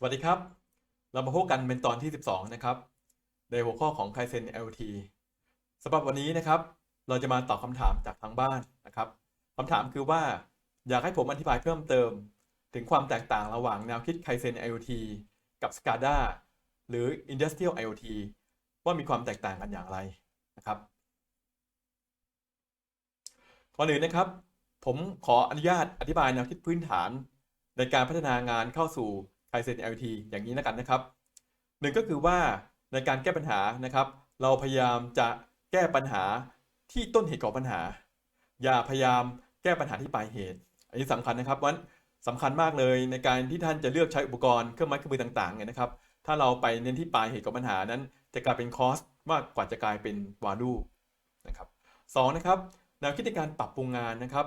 สวัสดีครับ เรามาพบกันเป็นตอนที่ 12 นะครับ ในหัวข้อของ Kaizen LT สำหรับวันนี้นะครับ เราจะมาตอบคำถามจากทางบ้านนะครับคำถามคือว่าอยากให้ผมอธิบายเพิ่มเติม ถึงความแตกต่างระหว่างแนวคิด Kaizen IoT กับ SCADA หรือ Industrial IoT ว่ามีความแตกต่างกันอย่างไรนะครับก่อนอื่นนะครับ ผมขออนุญาตอธิบายแนวคิดพื้นฐาน ในการพัฒนางานเข้าสู่ Kaizen IoT อย่างนี้แล้วกันนะครับหนึ่งก็คือว่าในการแก้ปัญหานะครับ เราพยายามจะแก้ปัญหาที่ต้นเหตุของปัญหา อย่าพยายามแก้ปัญหาที่ปลายเหตุ อันนี้สำคัญนะครับวันสำคัญมากเลยในการที่ท่านจะเลือกใช้อุปกรณ์เครื่องไม้เครื่องมือต่างๆเนี่ยนะครับ ถ้าเราไปเน้นที่ปลายเหตุของปัญหานั้น จะกลายเป็นคอสมากกว่าจะกลายเป็นวาลูนะครับสองนะครับแนวคิดในการปรับปรุงงานนะครับ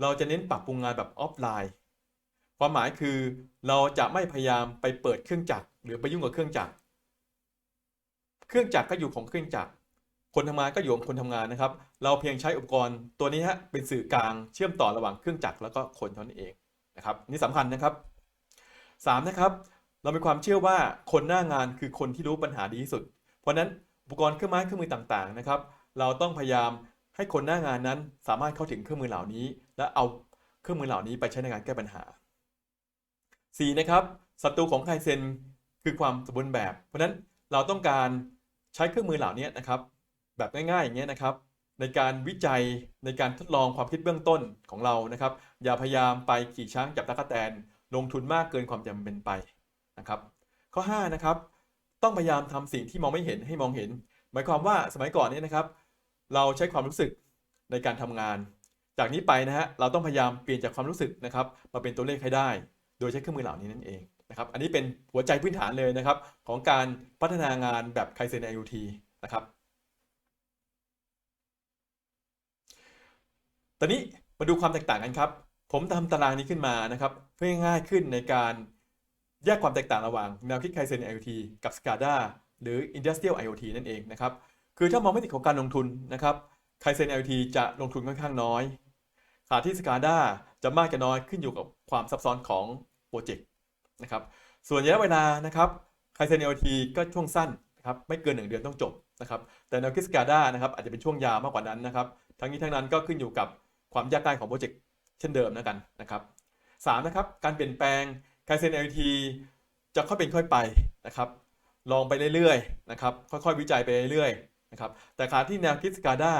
เราจะเน้นปรับปรุงงานแบบออฟไลน์ ความหมายคือเราจะไม่พยายามไปเปิดเครื่องจักรหรือไปยุ่งกับเครื่องจักร เครื่องจักรก็อยู่ของเครื่องจักร คนทำงานก็อยู่ของคนทำงานนะครับ เราเพียงใช้อุปกรณ์ตัวนี้ฮะเป็นสื่อกลางเชื่อมต่อระหว่างเครื่องจักรแล้วก็คนเท่านั้นเองนะครับนี่สำคัญนะครับสามนะครับ เรามีความเชื่อว่าคนหน้างานคือคนที่รู้ปัญหาดีที่สุด เพราะฉะนั้นอุปกรณ์เครื่องไม้เครื่องมือต่างๆนะครับ เราต้องพยายามให้คนหน้างานนั้นสามารถเข้าถึงเครื่องมือเหล่านี้ และเอาเครื่องมือเหล่านี้ไปใช้ในการแก้ปัญหา 4. นะครับศัตรูของไคเซนคือความสมบูรณ์แบบ เพราะฉะนั้นเราต้องการใช้เครื่องมือเหล่านี้นะครับ แบบง่ายๆอย่างเงี้ยนะครับ ในการวิจัยในการทดลองความคิดเบื้องต้นของเรานะครับ อย่าพยายามไปขี่ช้างจับตะกั่แตนลงทุนมากเกินความจำเป็นไปนะครับ ข้อ5นะครับต้องพยายามทำสิ่งที่มองไม่เห็นให้มองเห็น หมายความว่าสมัยก่อนเนี่ยนะครับ เราใช้ความรู้สึกในการทำงาน จากนี้ไปนะฮะเราต้องพยายามเปลี่ยนจากความรู้สึกนะครับ มาเป็นตัวเลขให้ได้ โดยใช้เครื่องมือเหล่านี้นั่นเองนะครับอันนี้เป็นหัวใจพื้นฐานเลยนะครับ ของการพัฒนางานแบบ Kaizen IoT นะครับตอนนี้มาดูความแตกต่างกันครับ ผมทำตารางนี้ขึ้นมานะครับ เพื่อง่ายขึ้นในการแยกความแตกต่างระหว่างแนวคิด Kaizen IoT กับ SCADA หรือ Industrial IoT นั่นเองนะครับ คือถ้ามองม่ติของการลงทุนนะครับ Kaizen IoT จะลงทุนค่อนข้างน้อยขณะที่ SCADA จะมากจะน้อยขึ้นอยู่กับความซับซ้อนของโปรเจกต์นะครับ ส่วนระยะเวลานะครับ Kaizen IoT ก็ช่วงสั้นนะครับไม่เกิน 1 เดือนต้องจบนะครับ แต่แนวคิด SCADA นะครับอาจจะเป็นช่วงยาวมากกว่านั้นนะครับ ทั้งนี้ทั้งนั้นก็ขึ้นอยู่กับความยากง่ายของโปรเจกต์เช่นเดิมนะกันนะครับสามนะครับการเปลี่ยนแปลง Kaizen IoT จะค่อยเป็นค่อยไปนะครับลองไปเรื่อยๆนะครับค่อยๆ วิจัยไปเรื่อยๆนะครับแต่ขาที่แนวคิด SCADA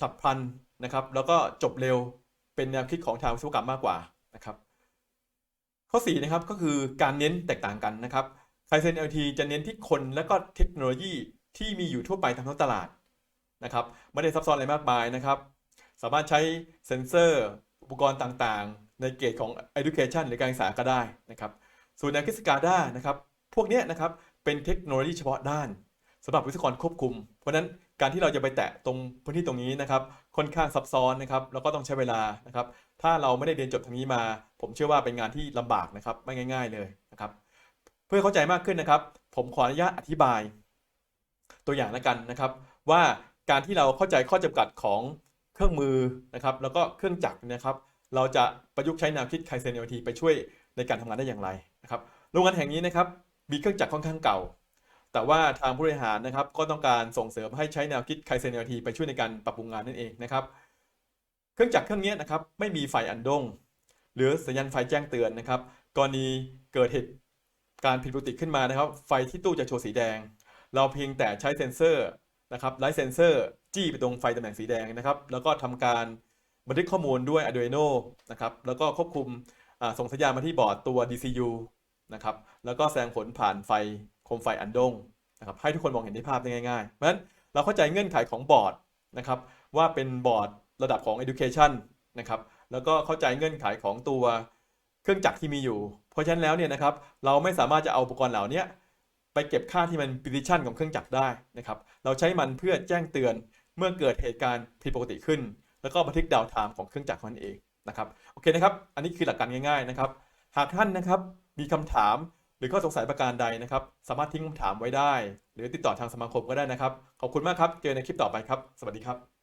ฉับพลันนะครับแล้วก็จบเร็ว เป็นแนวคิดของทางวิศวกรรมมากกว่านะครับ ข้อ4นะครับก็คือการเน้นแตกต่างกันนะครับ Kaizen IoT จะเน้นที่คนและก็เทคโนโลยีที่มีอยู่ทั่วไปทางท้องตลาดนะครับไม่ได้ซับซ้อนอะไรมากมายนะครับ สามารถใช้เซ็นเซอร์อุปกรณ์ต่างๆ ในเกรดของ education หรือการศึกษาก็ได้นะครับส่วนแนวคิด SCADA นะครับ พวกเนี้ยนะครับเป็นเทคโนโลยีเฉพาะด้านสำหรับวิศวกรควบคุม เพราะฉะนั้น การที่เราจะไปแตะตรงพื้นที่ตรงนี้นะครับค่อนข้างซับซ้อนนะครับแล้วก็ต้องใช้เวลานะครับ ถ้าเราไม่ได้เรียนจบทางนี้มา ผมเชื่อว่าเป็นงานที่ลำบากนะครับไม่ง่าย ๆเลยนะครับ เพื่อเข้าใจมากขึ้นนะครับ ผมขออนุญาตอธิบาย ตัวอย่างล้วกันนะครับ ว่าการที่เราเข้าใจข้อจำกัดของเครื่องมือนะครับ แล้วก็เครื่องจักรนะครับ เราจะประยุกต์ใช้แนวคิด Kaizen IoT ไปช่วยในการทำงานได้อย่างไรนะครับโรงงานแห่งนี้นะครับมีเครื่องจักรค่อนข้างเก่า แต่ว่าทางผู้บริหารนะครับก็ต้องการส่งเสริมให้ใช้แนวคิด Kaizen IoT ไปช่วยในการปรับปรุงงานนั่นเองนะครับ เครื่องจักรเครื่องนี้นะครับไม่มีไฟอันดง หรือสัญญาณไฟแจ้งเตือนนะครับกรณีเกิดเหตุการผิดปกติขึ้นมานะครับ ไฟที่ตู้จะโชว์สีแดง เราเพียงแต่ใช้เซ็นเซอร์นะครับไลท์เซนเซอร์จี้ไปตรงไฟตำแหน่งสีแดงนะครับ แล้วก็ทำการบันทึกข้อมูลด้วย Arduino นะครับแล้วก็ควบคุมส่งสัญญาณมาที่บอร์ดตัว DCU นะครับแล้วก็แสดงผลผ่านไฟ คมไฟอันดงนะครับให้ทุกคนมองเห็นที่ภาพได้ง่ายๆ เพราะฉะนั้นเราเข้าใจเงื่อนไขของบอร์ดนะครับว่าเป็นบอร์ดระดับของ Education นะครับแล้วก็เข้าใจเงื่อนไขของตัวเครื่องจักรที่มีอยู่ เพราะฉะนั้นแล้วเนี่ยนะครับเราไม่สามารถจะเอาอุปกรณ์เหล่านี้ไปเก็บค่าที่มัน precision ของเครื่องจักรได้นะครับเราใช้มันเพื่อแจ้งเตือนเมื่อเกิดเหตุการณ์ผิดปกติขึ้น แล้วก็บันทึกดาวไทม์ของเครื่องจักรมันเองนะครับโอเคนะครับ อันนี้คือหลักการง่ายๆนะครับ หากท่านนะครับมีคำถาม หรือข้อสงสัยประการใดนะครับ สามารถทิ้งคำถามไว้ได้ หรือติดต่อทางสมาคมก็ได้นะครับ ขอบคุณมากครับ เจอในคลิปต่อไปครับ สวัสดีครับ